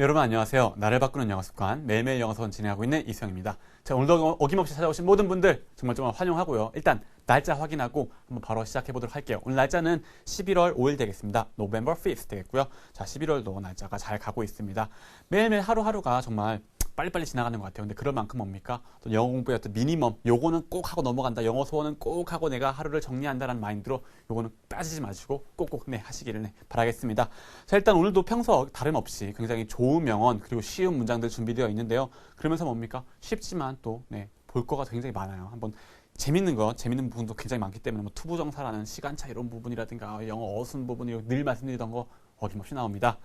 네, 여러분 안녕하세요. 나를 바꾸는 영어 습관 매일매일 영어선 진행하고 있는 이수영입니다. 자, 오늘도 어김없이 찾아오신 모든 분들 정말 정말 환영하고요. 일단 날짜 확인하고 한번 바로 시작해 보도록 할게요. 오늘 날짜는 11월 5일 되겠습니다. November 5th 되겠고요. 자, 11월도 날짜가 잘 가고 있습니다. 매일매일 하루하루가 정말 빨리빨리 지나가는 것 같아요. 근데 그럴 만큼 뭡니까? 또 영어 공부의 어떤 미니멈, 요거는 꼭 하고 넘어간다. 영어 소원은 꼭 하고 내가 하루를 정리한다는 마인드로 요거는 빠지지 마시고 꼭꼭 네, 하시기를 네, 바라겠습니다. 자, 일단 오늘도 평소 다름 없이 굉장히 좋은 명언 그리고 쉬운 문장들 준비되어 있는데요. 그러면서 뭡니까? 쉽지만 또 네, 볼 거가 굉장히 많아요. 한번 재밌는 거, 재밌는 부분도 굉장히 많기 때문에 뭐 투부정사라는 시간차 이런 부분이라든가 영어 어순 부분이 늘 말씀드리던 거 어김없이 나옵니다.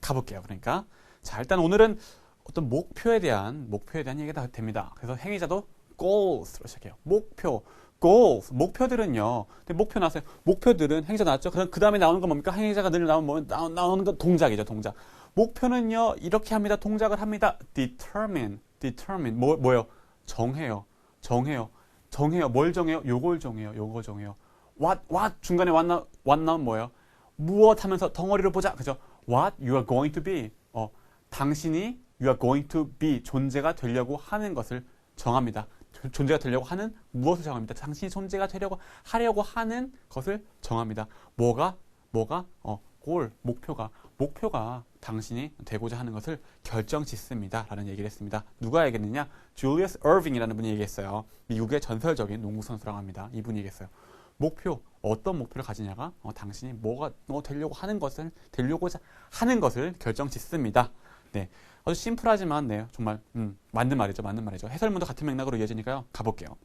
가볼게요. 그러니까 자 일단 오늘은 어떤 목표에 대한 목표에 대한 얘기가 됩니다. 그래서 행위자도 goals로 시작해요. 목표, goals, 목표들은요. 근데 목표 나왔어요. 목표들은 행위자 나왔죠. 그럼 그 다음에 나오는 건 뭡니까? 행위자가 늘 나오면 뭐 나오, 나오는 건 동작이죠. 동작. 목표는요. 이렇게 합니다. 동작을 합니다. determine, determine 뭐 뭐요? 정해요. 정해요. 정해요. 뭘 정해요? 요걸 정해요. 요거 정해요. what, what 중간에 what 나, what 나온 뭐예요? 무엇 하면서 덩어리를 보자. 그죠? what you are going to be. 어, 당신이 you are going to be 존재가 되려고 하는 것을 정합니다. 존재가 되려고 하는 무엇을 정합니다. 당신이 존재가 되려고 하려고 하는 것을 정합니다. 뭐가 뭐가 어 골, 목표가 목표가 당신이 되고자 하는 것을 결정짓습니다라는 얘기를 했습니다. 누가 얘기했느냐? 줄리어스 어빙이라는 분이 얘기했어요. 미국의 전설적인 농구 선수라고 합니다. 이분이 얘기했어요. 목표 어떤 목표를 가지냐가 어, 당신이 뭐가 뭐 되려고 하는 것을 되려고자 하는 것을 결정짓습니다. 네, 아주 심플하지만 네 정말 음, 맞는 말이죠, 맞는 말이죠. 해설문도 같은 맥락으로 이어지니까요. 가볼게요.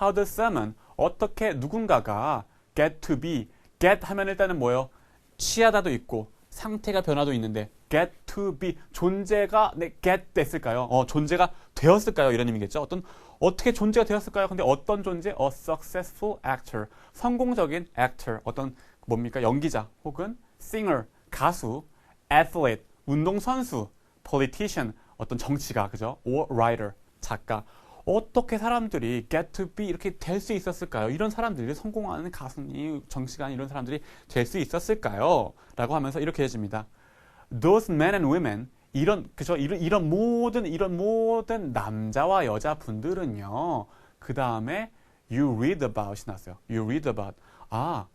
How does someone 어떻게 누군가가 get to be get 하면 일단은 뭐예요? 취하다도 있고 상태가 변화도 있는데 get to be 존재가 네, get 됐을까요? 어, 존재가 되었을까요? 이런 의미겠죠. 어떤 어떻게 존재가 되었을까요? 근데 어떤 존재? A successful actor. 성공적인 actor. 어떤 뭡니까? 연기자 혹은 singer 가수, athlete 운동선수, politician 어떤 정치가 그죠? or writer 작가. 어떻게 사람들이 get to be 이렇게 될 수 있었을까요? 이런 사람들이 성공하는 가수니 정치가 이런 사람들이 될 수 있었을까요? 라고 하면서 이렇게 해줍니다. Those men and women 이런 그죠? 이런, 이런 모든 이런 모든 남자와 여자 분들은요. 그 다음에 you read about이 났어요. you read about 아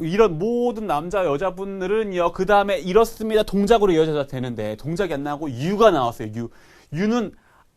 이런 모든 남자 여자분들은요 그 다음에 이렇습니다. 동작으로 이어져야 되는데 동작이 안 나오고 you가 나왔어요 you you는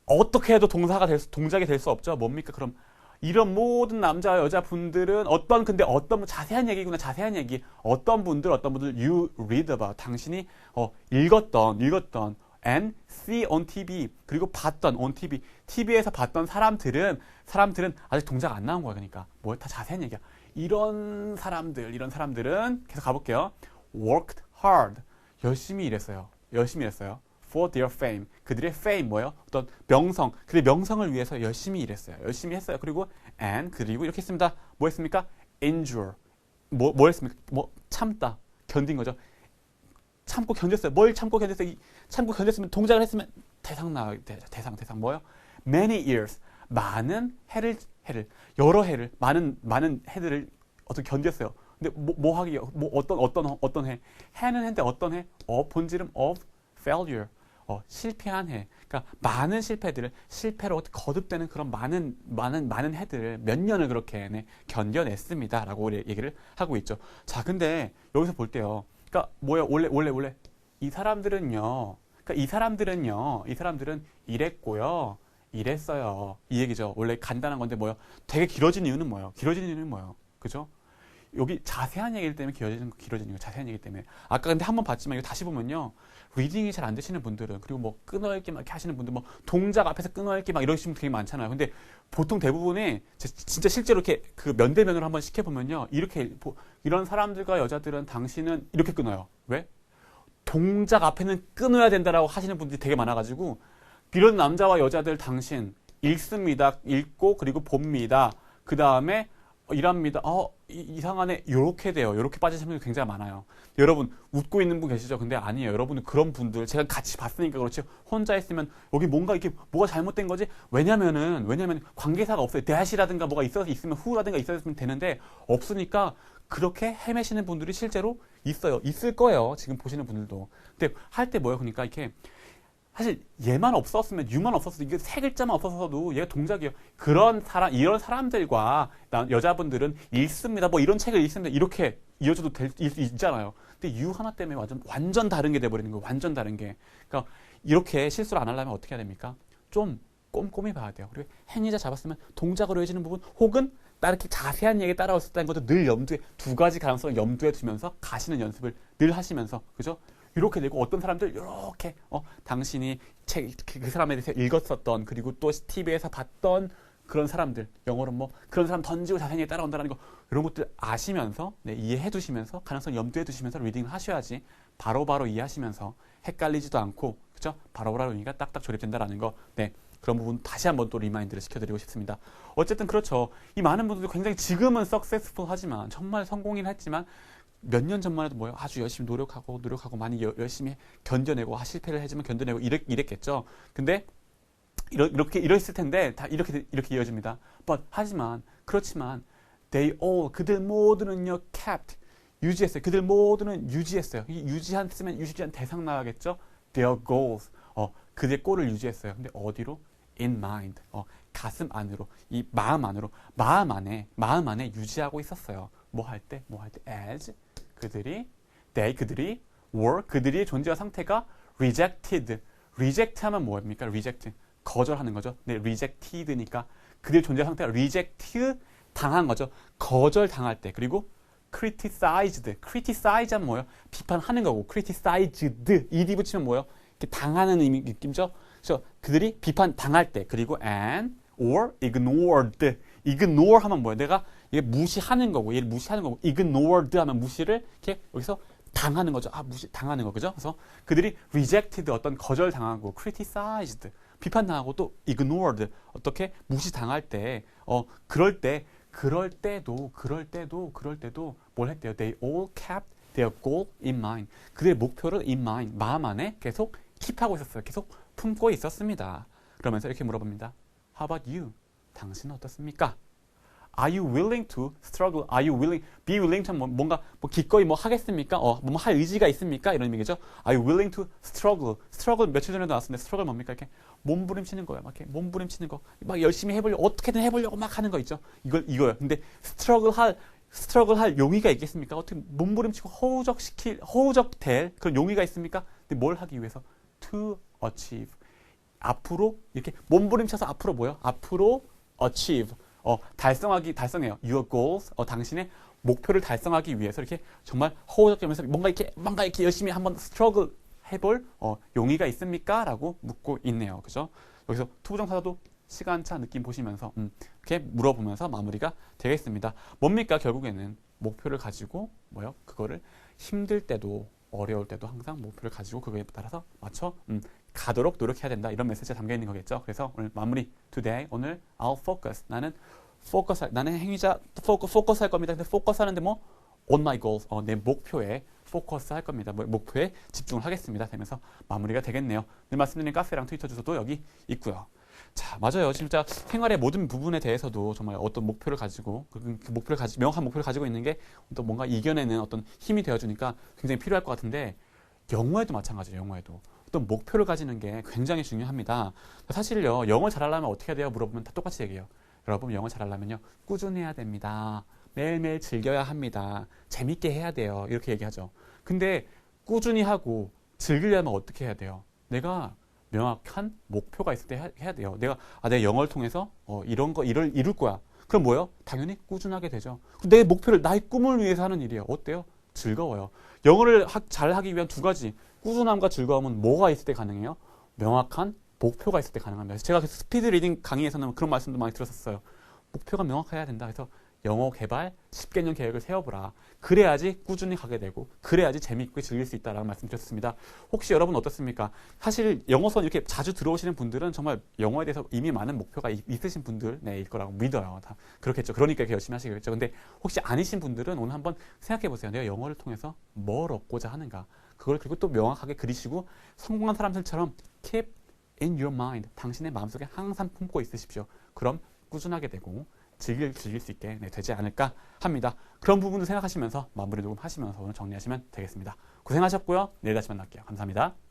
어떻게 해도 동사가 될 수, 동작이 될 수 없죠. 뭡니까? 그럼 이런 모든 남자 여자 분들은 어떤 근데 어떤 자세한 얘기구나 자세한 얘기. 어떤 분들 어떤 분들 you read about. 당신이 어 읽었던 읽었던 and see on TV. 그리고 봤던 on TV TV에서 봤던 사람들은 사람들은 아직 동작 안 나온 거야 그러니까 뭐다 자세한 얘기야 이런 사람들 이런 사람들은 계속 가볼게요 worked hard 열심히 일했어요 열심히 일했어요 for their fame. 그들의 fame 뭐예요? 어떤 명성. 그들의 명성을 위해서 열심히 일했어요. 열심히 했어요. 그리고 and 그리고 이렇게 했습니다. 뭐 했습니까? endure. 뭐, 뭐 했습니까? 뭐 참다. 견딘 거죠. 참고 견뎠어요. 뭘 참고 견뎠어요? 참고 견뎠으면 동작을 했으면 대상 나 대상 대상 뭐요? Many years. 많은 해를 해를 여러 해를 많은 많은 해들을 어떤 견뎠어요. 근데 뭐, 뭐 하기 뭐 어떤 어떤 어떤 해 해는 했는데 어떤 해? 어 본질은 of failure. 어, 실패한 해. 그러니까 많은 실패들을 실패로 거듭되는 그런 많은 많은 많은 해들을 몇 년을 그렇게 네, 견뎌냈습니다라고 우리 얘기를 하고 있죠. 자, 근데 여기서 볼 때요. 그러니까 뭐야? 원래 원래 원래 이 사람들은요. 그러니까 이 사람들은요. 이 사람들은 이랬고요. 이랬어요. 이 얘기죠. 원래 간단한 건데 뭐요? 되게 길어진 이유는 뭐예요? 길어진 이유는 뭐예요? 그죠? 여기 자세한 얘기 때문에 길어지는 거, 길어지는 거, 자세한 얘기 때문에. 아까 근데 한번 봤지만 이거 다시 보면요. 리딩이 잘 안 되시는 분들은 그리고 뭐 끊어읽기 막 이렇게 하시는 분들 뭐 동작 앞에서 끊어읽기 막 이러시는 분들 되게 많잖아요. 근데 보통 대부분이 진짜 실제로 이렇게 그 면대면으로 한번 시켜보면요. 이렇게 이런 사람들과 여자들은 당신은 이렇게 끊어요. 왜? 동작 앞에는 끊어야 된다라고 하시는 분들이 되게 많아가지고 이런 남자와 여자들 당신 읽습니다. 읽고 그리고 봅니다. 그 다음에 일합니다. 어, 이, 상하네 요렇게 돼요. 요렇게 빠지시는 분이 굉장히 많아요. 여러분, 웃고 있는 분 계시죠? 근데 아니에요. 여러분은 그런 분들, 제가 같이 봤으니까 그렇지, 혼자 있으면 여기 뭔가 이렇게 뭐가 잘못된 거지? 왜냐면은, 왜냐면 관계사가 없어요. 대하시라든가 뭐가 있어서 있으면 후라든가 있어야 되는데, 없으니까 그렇게 헤매시는 분들이 실제로 있어요. 있을 거예요. 지금 보시는 분들도. 근데 할 때 뭐예요? 그러니까 이렇게 사실 얘만 없었으면 유만 없었어도 이게 세 글자만 없었어도 얘가 동작이에요. 그런 사람 이런 사람들과 나- 여자분들은 읽습니다. 뭐 이런 책을 읽습니다. 이렇게 이어져도 될 수 있잖아요. 근데 유 하나 때문에 완전 완전 다른 게 돼버리는 거예요. 완전 다른 게. 그러니까 이렇게 실수를 안 하려면 어떻게 해야 됩니까? 좀 꼼꼼히 봐야 돼요. 그리고 행위자 잡았으면 동작으로 이어지는 부분 혹은 나 이렇게 자세한 얘기 따라올 수 있다는 것도 늘 염두에 두 가지 가능성을 염두에 두면서 가시는 연습을 늘 하시면서 그죠? 이렇게 되고 어떤 사람들 이렇게 어 당신이 책 그 사람에 대해서 읽었었던 그리고 또 TV에서 봤던 그런 사람들 영어로 뭐 그런 사람 던지고 자세히 따라온다는 거 이런 것들 아시면서 네, 이해해 두시면서 가능성 염두에 두시면서 리딩을 하셔야지 바로 바로 이해하시면서 헷갈리지도 않고 그죠 바로바로 의미가 딱딱 조립된다라는 거 네. 그런 부분 다시 한번 또 리마인드를 시켜드리고 싶습니다. 어쨌든 그렇죠. 이 많은 분들도 굉장히 지금은 석세스풀 하지만 정말 성공을 했지만 몇 년 전만 해도 뭐요 아주 열심히 노력하고 노력하고 많이 여- 열심히 견뎌내고 아, 실패를 하지만 견뎌내고 이랬, 이랬겠죠. 근데 이러, 이렇게 이랬을 텐데 다 이렇게 이렇게 이어집니다. But 하지만 그렇지만 they all 그들 모두는요 kept 유지했어요. 그들 모두는 유지했어요. 이 유지한 쓰면 유지한 대상 나가겠죠. Their goals 어 그들의 골을 유지했어요. 근데 어디로? In mind 어 가슴 안으로 이 마음 안으로 마음 안에 마음 안에 유지하고 있었어요. 뭐 할 때? 뭐 할 때? as 그들이 they 그들이 were 그들의 존재와 상태가 rejected reject 하면 뭐입니까? reject 거절하는 거죠. 네, rejected니까 그들의 존재 상태가 reject 당한 거죠. 거절 당할 때 그리고 criticized criticize 하면 뭐예요? 비판하는 거고 criticized ed 붙이면 뭐예요? 이렇게 당하는 의미 느낌죠. 그래서 그들이 비판 당할 때 그리고 and or ignored ignore 하면 뭐예요? 내가 이게 무시하는 거고 얘를 무시하는 거고 ignored 하면 무시를 이렇게 여기서 당하는 거죠. 아 무시 당하는 거 그죠? 그래서 그들이 rejected 어떤 거절 당하고 criticized 비판당하고 또 ignored 어떻게 무시 당할 때 어 그럴 때 그럴 때도 그럴 때도 그럴 때도 뭘 했대요? They all kept their goal in mind. 그들의 목표를 in mind 마음 안에 계속 킵하고 있었어요. 계속 품고 있었습니다. 그러면서 이렇게 물어봅니다. How about you? 당신은 어떻습니까? Are you willing to struggle? Are you willing? Be willing to 뭐- 뭔가 뭐 기꺼이 뭐 하겠습니까? 어, 뭐 할 의지가 있습니까? 이런 얘기죠. Are you willing to struggle? struggle 며칠 전에도 나왔는데 struggle 뭡니까? 이렇게 몸부림치는 거예요. 막 이렇게 몸부림치는 거. 막 열심히 해보려고 어떻게든 해보려고 막 하는 거 있죠. 이걸 이거요. 근데 struggle 할 struggle 할 용의가 있겠습니까? 어떻게 몸부림치고 허우적 시킬 허우적 될 그런 용의가 있습니까? 근데 뭘 하기 위해서 to achieve 앞으로 이렇게 몸부림쳐서 앞으로 뭐요? 앞으로 achieve 어, 달성하기 달성해요. Your goals 어, 당신의 목표를 달성하기 위해서 이렇게 정말 허우적대면서 뭔가 이렇게 뭔가 이렇게 열심히 한번 struggle 해볼 어, 용의가 있습니까? 라고 묻고 있네요. 그죠? 여기서 투부정사도 시간차 느낌 보시면서 음, 이렇게 물어보면서 마무리가 되겠습니다. 뭡니까? 결국에는 목표를 가지고 뭐요? 그거를 힘들 때도 어려울 때도 항상 목표를 가지고 그거에 따라서 맞춰 음, 가도록 노력해야 된다. 이런 메시지가 담겨 있는 거겠죠. 그래서 오늘 마무리 today 오늘 I'll focus 나는 포커스 할, 나는 행위자 포커 포커스 할 겁니다. 근데 포커스 하는데 뭐 on my goals 어, 내 목표에 포커스 할 겁니다. 뭐, 목표에 집중을 하겠습니다. 되면서 마무리가 되겠네요. 늘 말씀드린 카페랑 트위터 주소도 여기 있고요. 자, 맞아요. 진짜 생활의 모든 부분에 대해서도 정말 어떤 목표를 가지고 그, 그 목표를 가지 명확한 목표를 가지고 있는 게 또 뭔가 이겨내는 어떤 힘이 되어 주니까 굉장히 필요할 것 같은데 영어에도 마찬가지예요. 영어에도 어떤 목표를 가지는 게 굉장히 중요합니다. 사실요 영어 잘하려면 어떻게 해야 돼요? 물어보면 다 똑같이 얘기해요. 여러분 영어 잘하려면요 꾸준해야 됩니다. 매일매일 즐겨야 합니다. 재밌게 해야 돼요. 이렇게 얘기하죠. 근데 꾸준히 하고 즐기려면 어떻게 해야 돼요? 내가 명확한 목표가 있을 때 해- 해야 돼요. 내가 아, 내가 영어를 통해서 어, 이런 거 이를 이룰 거야. 그럼 뭐요? 당연히 꾸준하게 되죠. 내 목표를 나의 꿈을 위해서 하는 일이에요. 어때요? 즐거워요. 영어를 하- 잘 하기 위한 두 가지 꾸준함과 즐거움은 뭐가 있을 때 가능해요? 명확한 목표가 있을 때 가능합니다. 제가 그 스피드 리딩 강의에서는 그런 말씀도 많이 들었었어요. 목표가 명확해야 된다. 그래서 영어 개발 10개년 계획을 세워보라. 그래야지 꾸준히 가게 되고, 그래야지 재미있게 즐길 수 있다라는 말씀 드렸습니다. 혹시 여러분 어떻습니까? 사실 영어선 이렇게 자주 들어오시는 분들은 정말 영어에 대해서 이미 많은 목표가 있- 있으신 분들, 네, 일 거라고 믿어요. 다 그렇겠죠. 그러니까 이렇게 열심히 하시겠죠. 근데 혹시 아니신 분들은 오늘 한번 생각해 보세요. 내가 영어를 통해서 뭘 얻고자 하는가. 그걸 그리고 또 명확하게 그리시고 성공한 사람들처럼 keep in your mind. 당신의 마음속에 항상 품고 있으십시오. 그럼 꾸준하게 되고 즐길, 즐길 수 있게 네, 되지 않을까 합니다. 그런 부분도 생각하시면서 마무리 조금 하시면서 오늘 정리하시면 되겠습니다. 고생하셨고요. 내일 다시 만날게요. 감사합니다.